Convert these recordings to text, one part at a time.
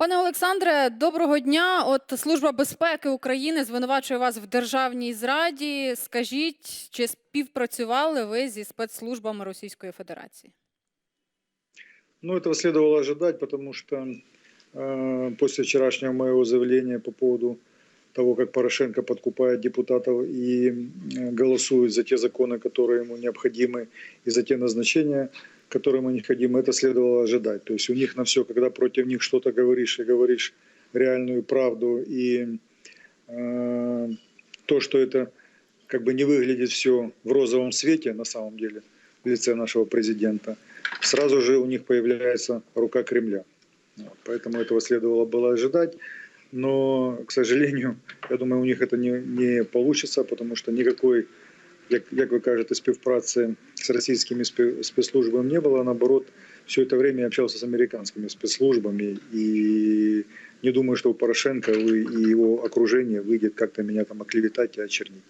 Пане Олександре, доброго дня. От Служба безпеки України звинувачує вас в державній зраді. Скажіть, чи співпрацювали ви зі спецслужбами Російської Федерації? Ну, этого следовало ожидать, потому что э, после вчерашнего моего заявления по поводу того, как Порошенко подкупает депутатов и э, голосует за те законы, которые ему необходимы, и за те назначения, которые ему необходимы, это следовало ожидать. То есть у них на все, когда против них что-то говоришь и говоришь реальную правду, и э, то, что это как бы не выглядит все в розовом свете на самом деле в лице нашего президента, сразу же у них появляется рука Кремля. Поэтому этого следовало было ожидать. Но, к сожалению, я думаю, у них это не, не получится, потому что никакой, як, як ви кажете, співпраці з російськими спе- спецслужбами не было. Наоборот, все это время я общался с американскими спецслужбами и не думаю, что у Порошенко и его окружения выйдет как-то меня там оклеветать и очернить.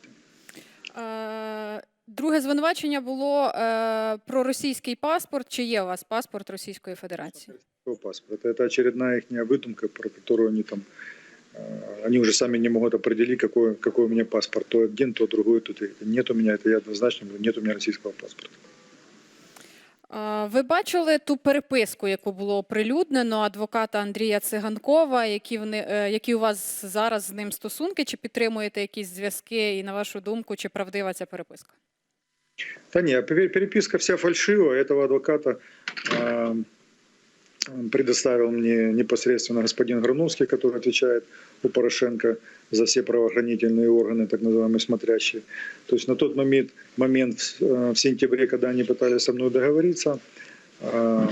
Е, друге звинувачення було е, про російський паспорт. Чи є у вас паспорт Російської Федерації? Его паспорт. Это очередная их выдумка, про которую они там э, они уже сами не могут определить, какой, какой у меня паспорт. То один, то другой, то третий. Нет у меня, это я однозначно говорю, нет у меня российского паспорта. Е, Ви бачили ту переписку, яку було оприлюднено адвоката Андрія Циганкова, які вони, е, які у вас зараз з ним стосунки? Чи підтримуєте якісь зв'язки? І на вашу думку, чи правдива ця переписка? Да не, пе- переписка вся фальшивая. Этого адвоката э, предоставил мне непосредственно господин Грановский, который отвечает у Порошенко за все правоохранительные органы, так называемые смотрящие. То есть на тот момент, момент э, в сентябре, когда они пытались со мной договориться, э,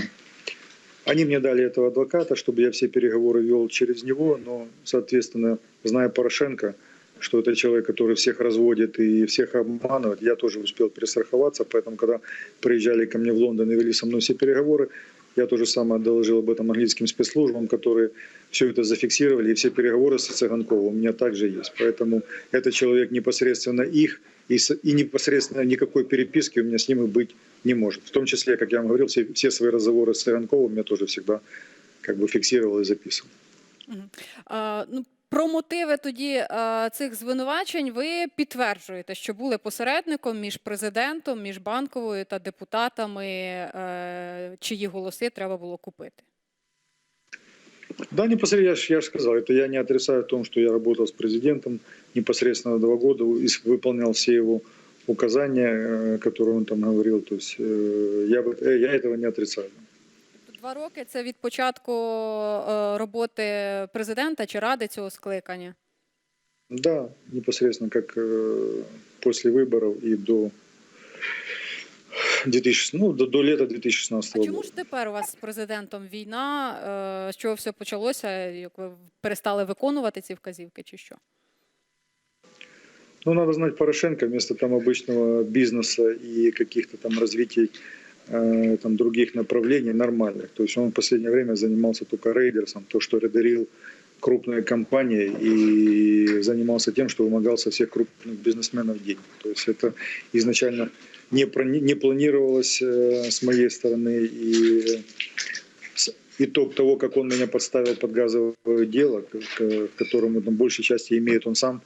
они мне дали этого адвоката, чтобы я все переговоры вел через него, но, соответственно, зная Порошенко, что это человек, который всех разводит и всех обманывает, я тоже успел перестраховаться, поэтому, когда приезжали ко мне в Лондон и вели со мной все переговоры, я то же самое доложил об этом английским спецслужбам, которые все это зафиксировали, и все переговоры с Цыганковым у меня также есть. Поэтому этот человек непосредственно их, и, и непосредственно никакой переписки у меня с ними быть не может. В том числе, как я вам говорил, все, все свои разговоры с Цыганковым я тоже всегда как бы фиксировал и записывал. Мгм. Е, ну, про мотиви тоді е, цих звинувачень ви підтверджуєте, що були посередником між президентом, між банковою та депутатами, е, чиї голоси треба було купити. Да, непосредственно, я же я ж сказал, это я не отрицаю в том, что я работал с президентом непосредственно два года, и с- выполнял все его указания, э, которые он там говорил. То есть э, я, бы- э, я этого не отрицаю. Два роки це від початку е, роботи президента чи ради цього скликання. Да, непосредственно как э, после выборов и до 2000, ну, до, до лета 2016 А года. чому ж тепер у вас з президентом війна? е, З чого все почалося? Як ви перестали виконувати ці вказівки, чи що? Ну, надо знать Порошенко вместо там обычного бизнеса и каких-то там развитий Э, там других направлений нормальных. То есть он в последнее время занимался только рейдерсом, то, что рейдерил крупные компании и занимался тем, что вымогал со всех крупных бизнесменов деньги. То есть это изначально не, не планировалось э, с моей стороны и итог того, как он меня подставил под газовое дело, к, к- которому там, большей части имеет он сам,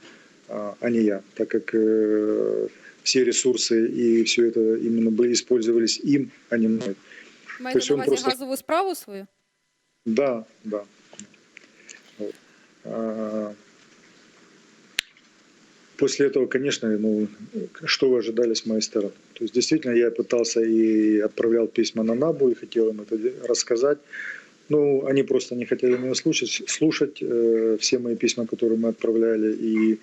а а не я, так как э, все ресурсы и все это именно были использовались им, а не мной. Маєте Тобто на він увазі просто- газову справу свою? Да, да. Вот. А, После этого, конечно, ну, что вы ожидали с моей стороны? То есть, действительно, я пытался и отправлял письма на НАБУ и хотел им это де- рассказать. Ну, они просто не хотели меня слушать, слушать э, все мои письма, которые мы отправляли, и э,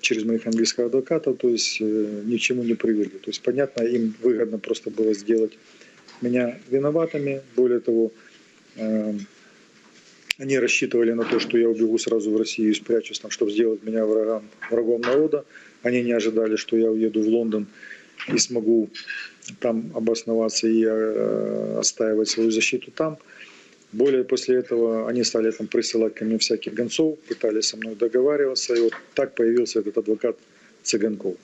через моих английских адвокатов, то есть э, ни к чему не привели. То есть, понятно, им выгодно просто было сделать меня виноватыми. Более того, э, они рассчитывали на то, что я убегу сразу в Россию и спрячусь там, чтобы сделать меня врагом, врагом народа. Они не ожидали, что я уеду в Лондон и смогу там обосноваться и э, отстаивать свою защиту там. Более после этого они стали там присылать ко мне всяких гонцов, пытались со мной договариваться, и вот так появился этот адвокат Цыганков.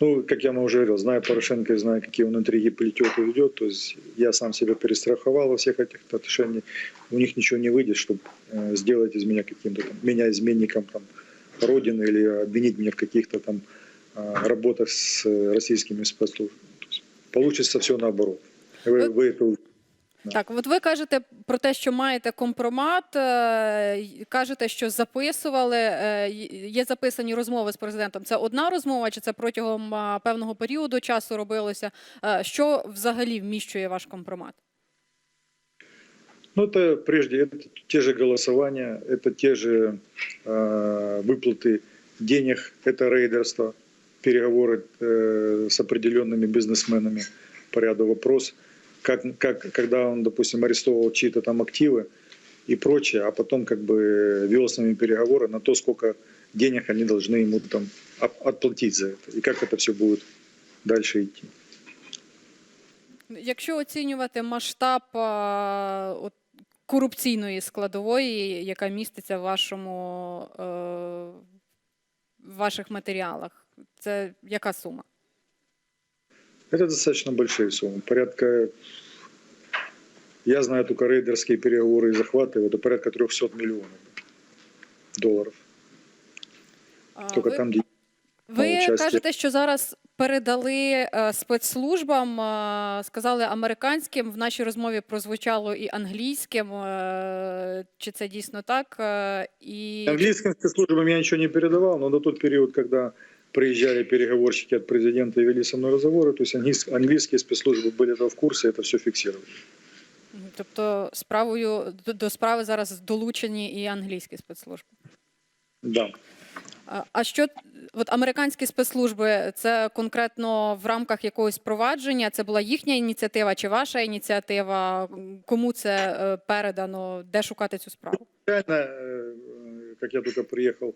Ну, как я вам уже говорил, зная Порошенко и зная, какие он интриги плетет и ведет, то есть я сам себя перестраховал во всех этих отношениях. У них ничего не выйдет, чтобы э, сделать из меня каким-то там, меня изменником там, Родины или обвинить меня в каких-то там э, работах с э, российскими спецслужбами. Получится все наоборот. Вы, вы это Да. Так, от ви кажете про те, що маєте компромат, е, й- кажете, що записували, е, й- є записані розмови з президентом. Це одна розмова, чи це протягом а, певного періоду часу робилося? Е, Що взагалі вміщує ваш компромат? Ну, это прежде это те же голосования, это те же э, выплаты денег, это рейдерство, переговоры э, с определенными бизнесменами по ряду вопрос, как, как, когда он, допустим, арестовывал чьи-то там активы и прочее, а потом как бы вел с ними переговоры на то, сколько денег они должны ему там от- отплатить за это, и как это все будет дальше идти. Якщо оцінювати масштаб а, от, корупційної складової, яка міститься в вашому е, в ваших матеріалах, це яка сума? Это достаточно большие суммы. Порядка, я знаю только рейдерские переговоры и захваты, это порядка 300 миллионов долларов. А, Только ви- там, где Ви участі. кажете, що зараз передали е, спецслужбам, е, сказали американським. В нашій розмові прозвучало і англійським. Е, Чи це дійсно так? Е, І английским спецслужбам я ничего не передавал, но на тот период, когда приезжали переговорщики от президента и вели со мной разговоры, то есть английс- английские спецслужбы были этого в курсе, это все фиксировали. Мгм. тобто справою до- до справи зараз долучені і англійські спецслужби. Да. А- А що от американські спецслужби це конкретно в рамках якогось провадження? Це була їхня ініціатива чи ваша ініціатива? Кому це е, передано? Де шукати цю справу? Реально, э, как я только приехал в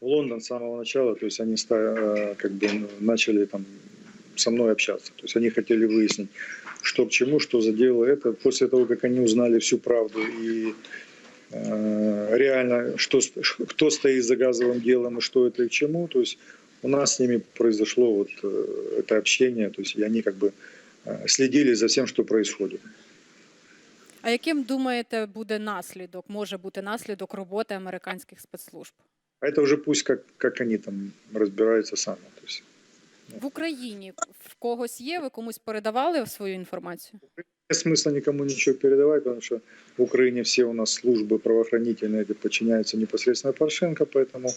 Лондон с самого начала, то есть они ста- э, как бы н- начали там со мной общаться. То есть они хотели выяснить, что к чему, что за дело это. После того, как они узнали всю правду и э, реально, что, с- ш- кто стоит за газовым делом и что это и к чему, то есть у нас с ними произошло вот э, это общение, то есть и они как бы э, следили за всем, что происходит. А яким думаєте буде наслідок? Може бути наслідок роботи американських спецслужб А это уже пусть как, как они там разбираются сами. То есть в Україні? В когось є? Ви комусь передавали свою інформацію? Нет смысла никому ничего передавать, потому что в Украине все у нас службы правоохранительные эти подчиняются непосредственно Порошенко, поэтому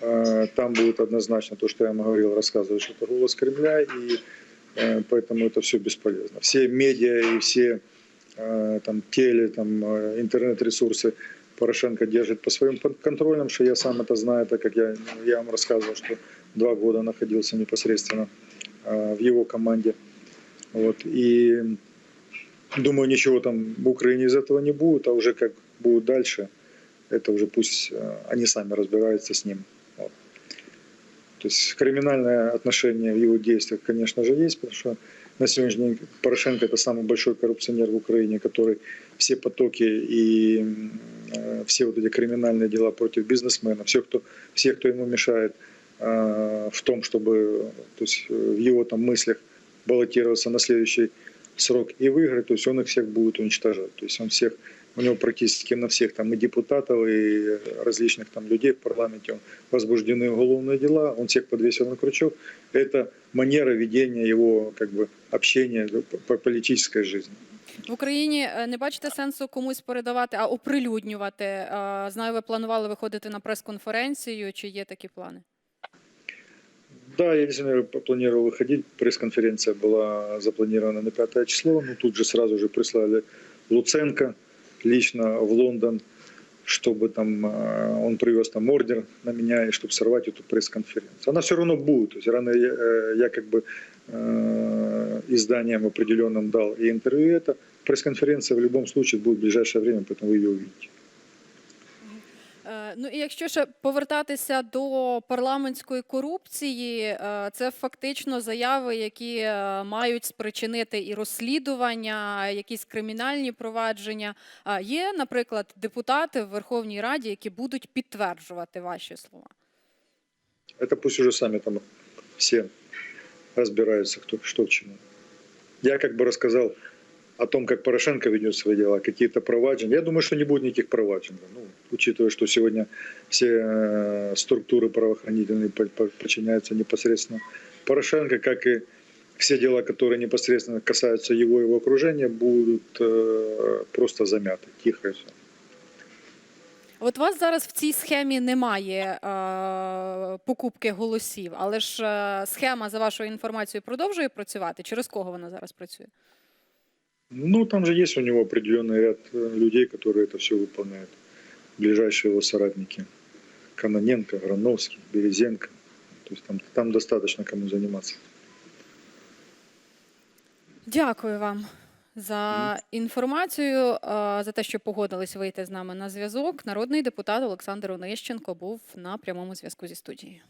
э, там будет однозначно то, что я вам говорил, рассказывать, что это голос Кремля, и э, поэтому это все бесполезно. Все медиа и все э, там теле, там э, интернет-ресурсы Порошенко держит по своим под контролем, что я сам это знаю, так как я, я вам рассказывал, что два года находился непосредственно э, в его команде. Вот, и Думаю, ничего там в Украине из этого не будет, а уже как будет дальше, это уже пусть э, они сами разбираются с ним. Вот. То есть криминальное отношение в его действиях, конечно же, есть, потому что на сегодняшний день Порошенко это самый большой коррупционер в Украине, который все потоки и э, все вот эти криминальные дела против бизнесмена, все, кто, все, кто ему мешает э, в том, чтобы то есть, в его там мыслях баллотироваться на следующий срок и выиграть, то есть он их всех будет уничтожать. То есть он всех, у него практически на всех там и депутатов, и различных там людей в парламенте он возбуждены уголовные дела, он всех подвесил на крючок. Это манера ведения его как бы общения по политической жизни. В Україні е, не бачите сенсу комусь передавати, а оприлюднювати. Е, Знаю, ви планували виходити на прес-конференцію. Чи є такі плани? Да, я действительно планировал выходить. Пресс-конференция была запланирована на 5 число. Ну, тут же сразу же прислали Луценко лично в Лондон, чтобы там э, он привез там ордер на меня, и чтобы сорвать эту пресс-конференцию. Она все равно будет. То есть рано я, э, я как бы э, изданиям определенным дал и интервью это. Пресс-конференция в любом случае будет в ближайшее время, поэтому вы ее увидите. Е, Ну і якщо ще повертатися до парламентської корупції, е, це фактично заяви, які е, мають спричинити і розслідування, якісь кримінальні провадження. Є, наприклад, депутати в Верховній Раді, які будуть підтверджувати ваші слова. Это пусть уже сами там все разбираются, кто, что к чему. Я как бы рассказал о том, как Порошенко ведет свои дела, какие-то проваджения. Я думаю, что не будет никаких проваджений. Ну, учитывая, что сегодня все э, структуры правоохранительные по- по- подчиняются непосредственно Порошенко, как и все дела, которые непосредственно касаются его и его окружения, будут э, просто замяты, тихо и все. От вас зараз в цій схемі немає е, покупки голосів, але ж е, схема, за вашою інформацією, продовжує працювати. Через кого вона зараз працює? Ну, там же есть у него определенный ряд э, людей, которые это все выполняют. Ближайшие его соратники. Каноненко, Грановский, Березенко. То есть там, там достаточно кому заниматься. Дякую вам за інформацію, е, за те, що погодились вийти з нами на зв'язок. Народний депутат Олександр Онищенко був на прямому зв'язку зі студією.